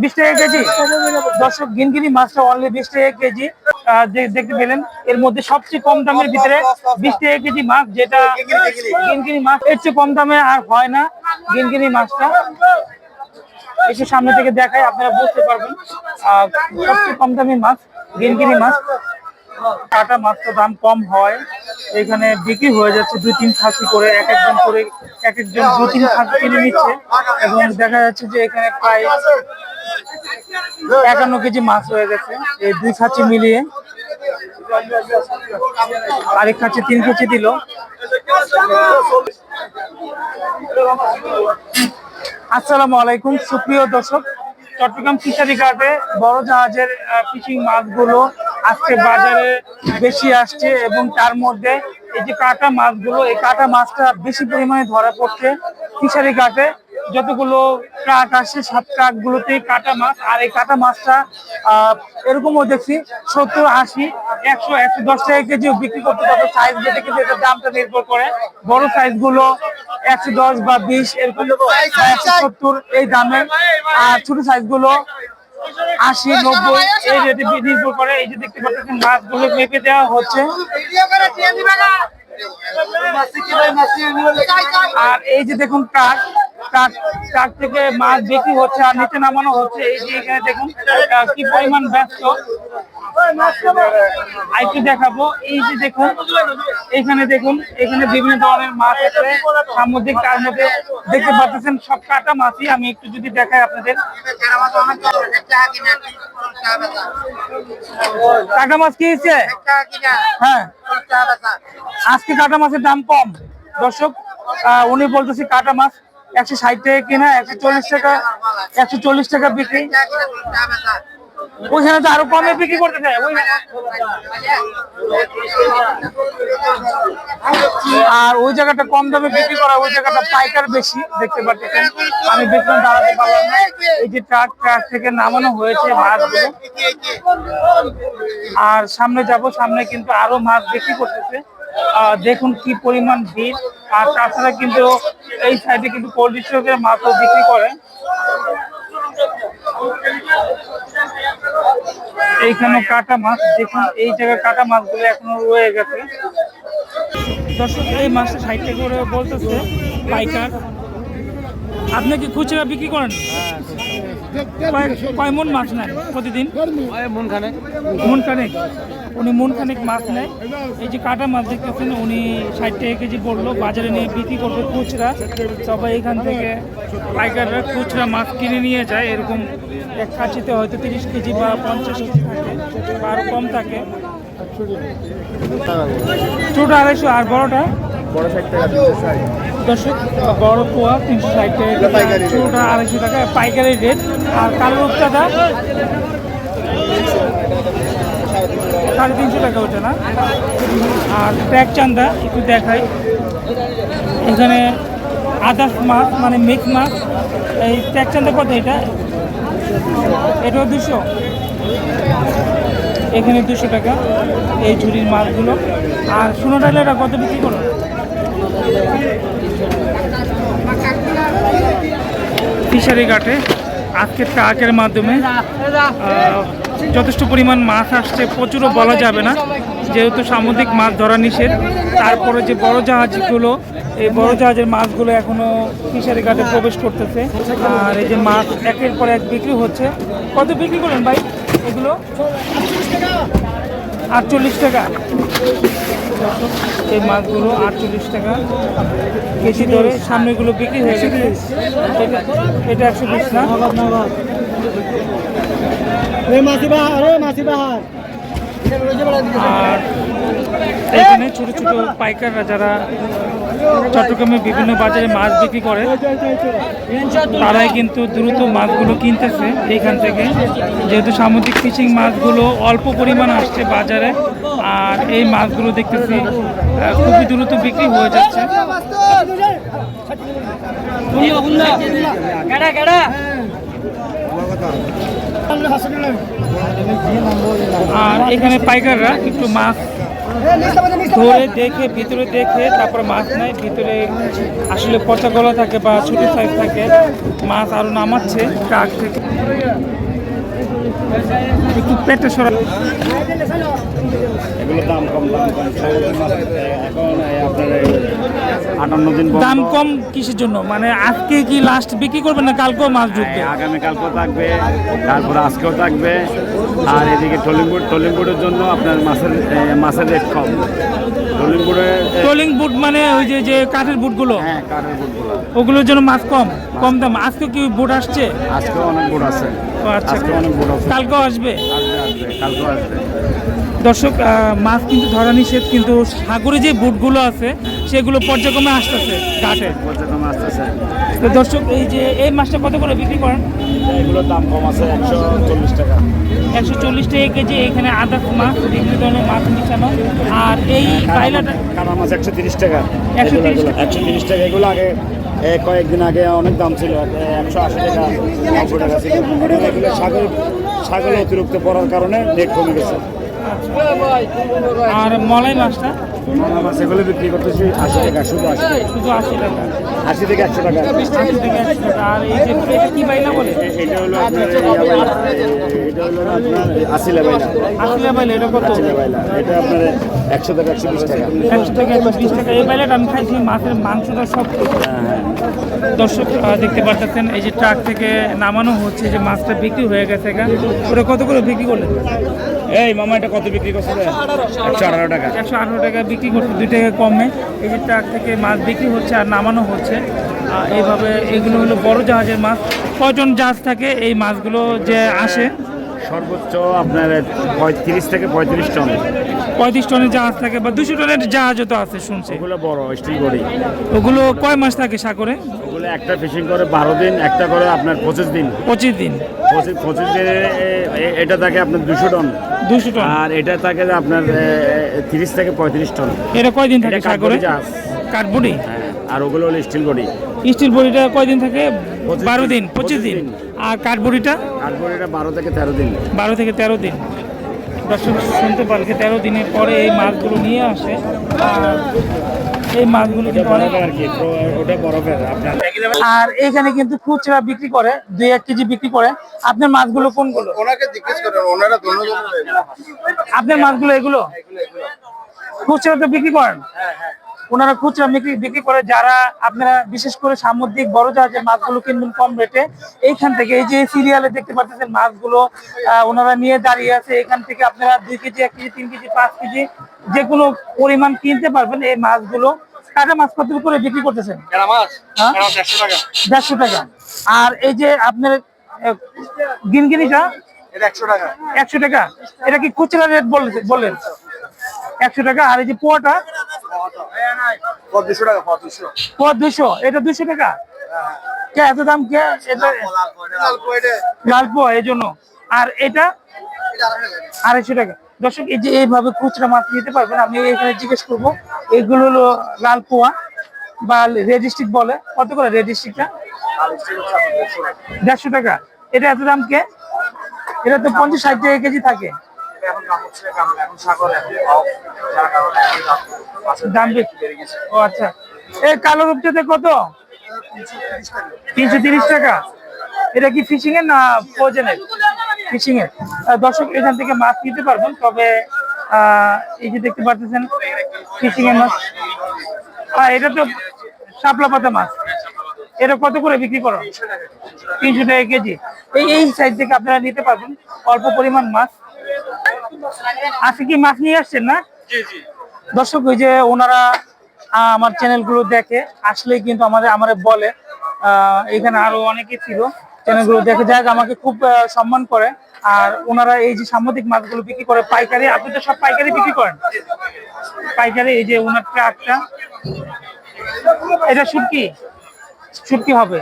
বিশ টাকা কেজি। দর্শক, গিনগিনি মাছটা অনলি বিশ টাকা কেজি। দেখতে পেলেন। এর মধ্যে সবচেয়ে কম দামের ভিতরে বিশ টাকা কেজি মাছ যেটা গিনগিনি মাছ এর চেয়ে কম দামে আর হয় না গিনগিনি মাছটা। একটু সামনে থেকে দেখায় আপনারা বুঝতে পারবেন। সবচেয়ে কম দামি মাছ গিনগিনি মাছ। কাটা মাত্র দাম কম হয়। এখানে বিক্রি হয়ে যাচ্ছে দুই তিন খাসি করে, এক একজন করে, এক একজন দু তিন খাসি কিনে নিচ্ছে। এবং দেখা যাচ্ছে যে এখানে প্রায় একান্ন কেজি মাছ হয়ে গেছে। এই দুই খাঁচি মিলিয়ে। আরেক খাঁচি তিন কেজি দিল। আসসালামু আলাইকুম, সুপ্রিয় দর্শক, চট্টগ্রাম ফিশারি ঘাটে বড় জাহাজের ফিশিং মাছগুলো আজকে বাজারে বেশি আসছে এবং তার মধ্যে এই যে কাটা মাছগুলো, এই কাটা মাছটা বেশি পরিমাণে ধরা পড়ছে ফিশারি কাটে যতগুলো ট্রাক আসে সব ট্রাক গুলোতেই কাটা মাছ। আর এই কাটা মাছটা এরকমও দেখছি, সত্তর আশি, একশো একশো দশ টাকা কেজি বিক্রি করতে পারবে। সাইজ যেটা কিন্তু এটার দামটা নির্ভর করে। বড় সাইজগুলো একশো দশ বা বিশ, এরকম একশো সত্তর এই দামে। আর ছোট সাইজগুলো আশি নব্বই এই রেটে নির্ভর করে এই যে দেখতে পাচ্ছেন মাছগুলো মেপে দেওয়া হচ্ছে। আর এই যে দেখুন ট্রাক ট্রাক ট্রাক থেকে মাছ বিক্রি হচ্ছে আর নিচে নামানো হচ্ছে। এই যে এখানে দেখুন কি পরিমাণ ব্যস্ত। আইটি দেখাবো। এই যে দেখুন, এখানে দেখুন, এখানে বিভিন্ন ধরনের মাছ আছে। সামুদ্রিক তার মধ্যে দেখতে পাচ্ছেন, সব কাটা মাছই। আমি একটু যদি দেখাই আপনাদের। কাটা মাছ কি হয়েছে? হ্যাঁ। আজকে কাটা মাছের দাম কম। দর্শক উনি বলতেছি কাটা মাছ একশো ষাট টাকা কিনা, একশো চল্লিশ টাকা, একশো চল্লিশ টাকা বিক্রি। ওইখানে তো আরও কমে বিক্রি করতে চায় ওই আর ওই জায়গাটা কম দামে বিক্রি করা, ওই জায়গাটা পাইকার বেশি, দেখতে পাচ্ছেন। আমি বেশিক্ষণ দাঁড়াতে পারলাম এই যে ট্রাক ট্রাক থেকে নামানো হয়েছে মাছগুলো আর সামনে যাব, সামনে কিন্তু আরও মাছ বিক্রি করতেছে। দেখুন কি পরিমাণ ভিড়। আর তাছাড়া কিন্তু এই সাইডে কিন্তু কোল্ড স্টোরের মাছও বিক্রি করে। এইখানে কাটা মাছ, দেখুন এই জায়গায় কাটা মাছগুলো এখনও রয়ে গেছে। দর্শক, এই মাছটা ষাট টাকা করে বলতেছে, পাইকার। আপনি কি খুচরা বিক্রি করেন? কয়- মন মাছ নেয় প্রতিদিন? মন খানেক? উনি মন খানেক মাছ নেয়। এই যে কাটা মাছ দেখতেছেন উনি ষাট টাকা কেজি পড়ল বাজারে নিয়ে বিক্রি করবে খুচরা। সবাই এখান থেকে পাইকাররা খুচরা মাছ কিনে নিয়ে যায়। এরকম এক কাছিতে হয়তো তিরিশ কেজি বা পঞ্চাশ কেজি থাকে বা আরও কম থাকে। ছোটো আড়াইশো আর বড়টা? দর্শক বড় পোয়া তিনশো ষাট টাকা ছোটোটা আড়াইশো টাকা। পাইকারি রেট। আর কালো রূপচাঁদা সাড়ে তিনশো টাকা ওটা না? আর ট্যাগ চান্দা একটু দেখাই। এখানে আদার্স মাছ মানে মিক্স মাছ। এই ট্যাগ চান্দা কত এটা? এটাও দুশো। এখানে দুশো টাকা, এই ঝুড়ির মাছগুলো। আর সোনো ডালেরা কত বিক্রি করো? ফিশারি ঘাটে। আজকে ট্রাকের মাধ্যমে যথেষ্ট পরিমাণ মাছ আসছে। প্রচুরও বলা যাবে না, যেহেতু সামুদ্রিক মাছ ধরা নিষেধ। তারপরে যে বড় জাহাজগুলো, এই বড় জাহাজের মাছগুলো এখনও ফিশারি ঘাটে প্রবেশ করতেছে। আর এই যে মাছ একের পর এক বিক্রি হচ্ছে। কত বিক্রি করেন ভাই এগুলো? আটচল্লিশ টাকা। দর্শক, এই মাছগুলো আটচল্লিশ টাকা কেজি ধরে। সামনেগুলো বিক্রি হয়ে গেছে। এটা একশো বিশ না? আর এখানে ছোট ছোট পাইকাররা যারা চট্টগ্রামে বিভিন্ন বাজারে মাছ বিক্রি করে তারাই কিন্তু দ্রুত মাছগুলো কিনতেছে এইখান থেকে। যেহেতু সামুদ্রিক ফিশিং মাছগুলো অল্প পরিমাণ আসছে বাজারে আর এই মাছগুলো দেখতেছি খুবই দ্রুত বিক্রি হয়ে যাচ্ছে। আর এখানে পাইকাররা একটু মাছ ধরে দেখে, ভিতরে দেখে, তারপর মাছ নেয়। ভিতরে আসলে পচা গলা থাকে বা ছোট সাইজ থাকে, মাছ আরও নামাচ্ছে ট্রাক থেকে। একটু পেটে সরা। এগুলো দাম কম দাম কম। এখন আপনার আটান্ন দিন দাম কম কিসের জন্য? মানে আজকে কি লাস্ট বিক্রি করবেন না কালকেও মাছ ঢুকবে? আগামী কালকেও থাকবে তারপর আজকেও থাকবে। আর এদিকে টলিংপুর টলিংপুরের জন্য আপনার মাছের মাছের রেট কম। ট্রোলিং বুট মানে ওই যে যে কাঠের বুটগুলো হ্যাঁ বুটগুলো ওগুলোর জন্য মাছ কম কম দাম। আজকে কি বুট আসছে? আজকেও অনেক বুট আছে। আচ্ছা। আজকে অনেক বুট আছে। কালকেও আসবে? আসবে আসবে কালকেও আসবে। দর্শক মাছ কিন্তু ধরা নিষেধ কিন্তু সাগরে যে বুটগুলো আছে সেগুলো পর্যায়ক্রমে আসতেছে ঘাটে। আসতেছে। তো দর্শক এই যে এই মাছটা কত করে বিক্রি করেন? এগুলোর দাম কম আছে একশো চল্লিশ টাকা। একশো চল্লিশ টাকা কেজি এখানে আদার্স মাছ বিভিন্ন ধরনের মাছ মিশানো। আর এই বাইলাটা কানা মাছ একশো তিরিশ টাকা। 130 টাকা। একশো তিরিশ টাকা। এগুলো আগে কয়েকদিন আগে অনেক দাম ছিল একশো আশি টাকা নব্বই টাকা ছিল। এগুলো সাগর সাগরে অতিরিক্ত পড়ার কারণে রেট কমে গেছে। আর মলাই মাছটা মাছ এগুলো বিক্রি করতেছি আশি টাকা শুধু আশি টাকা। শুধু আশি টাকা। আশি থেকে একশো টাকা। আশি থেকে একশো টাকা। আর এই যে এটা কি বাইলা বলে? এটা হলো আপনার এটা হলো আপনার আসিলা বাইলা আসলে বাইলা এটা কত? বাইলা এটা আপনার একশো থেকে একশো বিশ টাকা। একশো টাকা একশো বিশ টাকা। এই বাইলাটা আমি খাইছি মাছের মাংসটা সব। দর্শক দেখতে পাচ্ছেন এই যে ট্রাক থেকে নামানো হচ্ছে যে মাছটা বিক্রি হয়ে গেছে ওটা কত করে বিক্রি করলেন? এই মামা এটা কত বিক্রি করছে? একশো আঠারো টাকা। একশো আঠারো টাকা বিক্রি করছে দুই টাকা কমে। এই যে ট্রাক থেকে মাছ বিক্রি হচ্ছে আর নামানো হচ্ছে। এইভাবে এগুলো হলো বড় জাহাজের মাছ। কয়জন জাহাজ থাকে এই মাছগুলো যে আসে? সর্বোচ্চ আপনার পঁয়ত্রিশ থেকে পঁয়ত্রিশ টন। পঁয়ত্রিশ টনের জাহাজ থাকে বা দুশো টনের জাহাজও তো আছে শুনছি। ওগুলো বড় স্টিল বডি। ওগুলো কয় মাস থাকে সাগরে? ওগুলো একটা ফিশিং করে বারো দিন একটা করে আপনার পঁচিশ দিন। পঁচিশ দিন। পঁচিশ পঁচিশ দিনে এটা থাকে আপনার দুশো টন। দুশো টন। আর এটা থাকে আপনার তিরিশ থেকে পঁয়ত্রিশ টন। এটা কয়দিন থাকে সাগরে? কাঠবডি হ্যাঁ আর ওগুলো হলো স্টিল বডি স্টিল বড়িটা কয়দিন থাকে? বারো দিন। পঁচিশ দিন। আর কাঠবুড়িটা কাঠবডিটা বারো থেকে তেরো দিন। বারো থেকে তেরো দিন। দর্শক শুনতে পারলে তেরো দিনের পরে এই মাছগুলো নিয়ে আসে। আর এই মাছগুলো কিন্তু আর এখানে কিন্তু খুচরা বিক্রি করে, দুই এক কেজি বিক্রি করে। আপনার মাছগুলো কোনগুলো? আপনার মাছগুলো এগুলো? খুচরা তো বিক্রি করেন? ওনারা খুচরা বিক্রি বিক্রি করে যারা আপনারা বিশেষ করে সামুদ্রিক বড় জাহাজের মাছগুলো কিনবেন কম রেটে এইখান থেকে এই যে সিরিয়ালে দেখতে পাচ্ছেন মাছগুলো ওনারা নিয়ে দাঁড়িয়ে আছে। এখান থেকে আপনারা দুই কেজি এক কেজি তিন কেজি পাঁচ কেজি যে কোনো পরিমাণ কিনতে পারবেন এই মাছগুলো কাটা মাছ কত করে বিক্রি করতেছেন? হ্যাঁ? দেড়শো টাকা। আর এই যে আপনার গিনগিনিটা? একশো টাকা। একশো টাকা। এটা কি খুচরা রেট বললেন? একশো টাকা। আর এই যে পোয়াটা? এইভাবে খুচরা মাছ নিতে পারবেন, আমি এখানে জিজ্ঞেস করব, এগুলো হলো লাল পোয়া বা রেডিস্ট্রিক বলে। কত করে রেডিস্ট্রিকটা দেড়শো টাকা। এটা এত দাম কে? এটা তো পঞ্চাশ ষাট টাকা কেজি থাকে। এখন দাম হচ্ছে কারণ এখন সাগর যার কারণে দাম বেশি। বেড়ে গেছে। ও আচ্ছা। এই কালো কত? তিনশো তিরিশ টাকা। এটা কি ফিশিং এর না ফ্রোজেনের ফিশিং এর দর্শক এখান থেকে মাছ নিতে পারবেন তবে আহ, এই যে দেখতে পাচ্ছেন ফিশিং এর মাছ। হ্যাঁ এটা তো শাপলা পাতা মাছ। এটা কত করে বিক্রি করো? তিনশো টাকা কেজি। এই এই সাইড থেকে আপনারা নিতে পারবেন অল্প পরিমাণ মাছ। আজকে কি মাছ নিয়ে আসছেন না? দর্শক ওই যে ওনারা আমার চ্যানেলগুলো দেখে আসলেই কিন্তু আমাদের আমার বলে আহ, এখানে আরও অনেকে ছিল চ্যানেলগুলো দেখে। যাক আমাকে খুব সম্মান করে। আর ওনারা এই যে সামুদ্রিক মাছগুলো বিক্রি করে পাইকারি আপনি তো সব পাইকারি বিক্রি করেন? পাইকারি এই যে ওনার ট্রাকটা। এটা শুটকি? শুটকি হবে।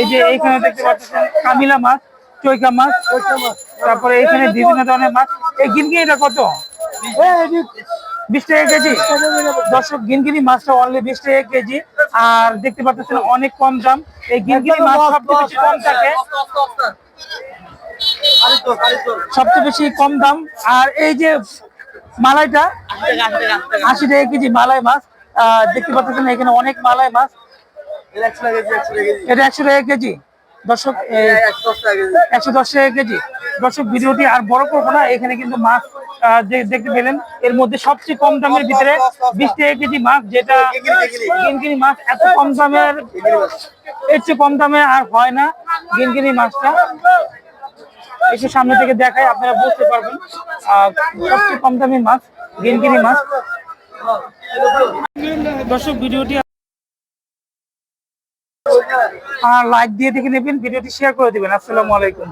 এই যে এইখানে দেখতে পাচ্ছেন কামিলা মাছ। চৈকা মাছ। তারপরে এখানে বিভিন্ন ধরনের মাছ। এই গিনগি এটা কত? বিশ টাকা কেজি। দর্শক গিনগিনি মাছটা অনলি বিশ টাকা কেজি। আর দেখতে পাচ্ছেন অনেক কম দাম। এই গিনগিনি মাছ সবচেয়ে বেশি কম থাকে। সবচেয়ে বেশি কম দাম। আর এই যে মালাইটা আশি টাকা কেজি মালাই মাছ। আহ, দেখতে পাচ্ছেন এখানে অনেক মালাই মাছ। এটা একশো টাকা কেজি। দর্শক একশো দশ টাকা কেজি। দর্শক, ভিডিওটি আর বড় করব না, এখানে কিন্তু মাছ দেখতে পেলেন। এর মধ্যে সবচেয়ে কম দামের ভিতরে বিশ টাকা কেজি মাছ, যেটা গিনগিনি মাছ, এত কম দামের, এর চেয়ে কম দামে আর হয় না গিনগিনি মাছটা। একটু সামনে থেকে দেখায় আপনারা বুঝতে পারবেন। সবচেয়ে কম দামি মাছ গিনগিনি মাছ। দর্শক, ভিডিওটি লাইক দিয়ে দেখে নেবেন ভিডিওটি শেয়ার করে দিবেন। আসসালামু আলাইকুম।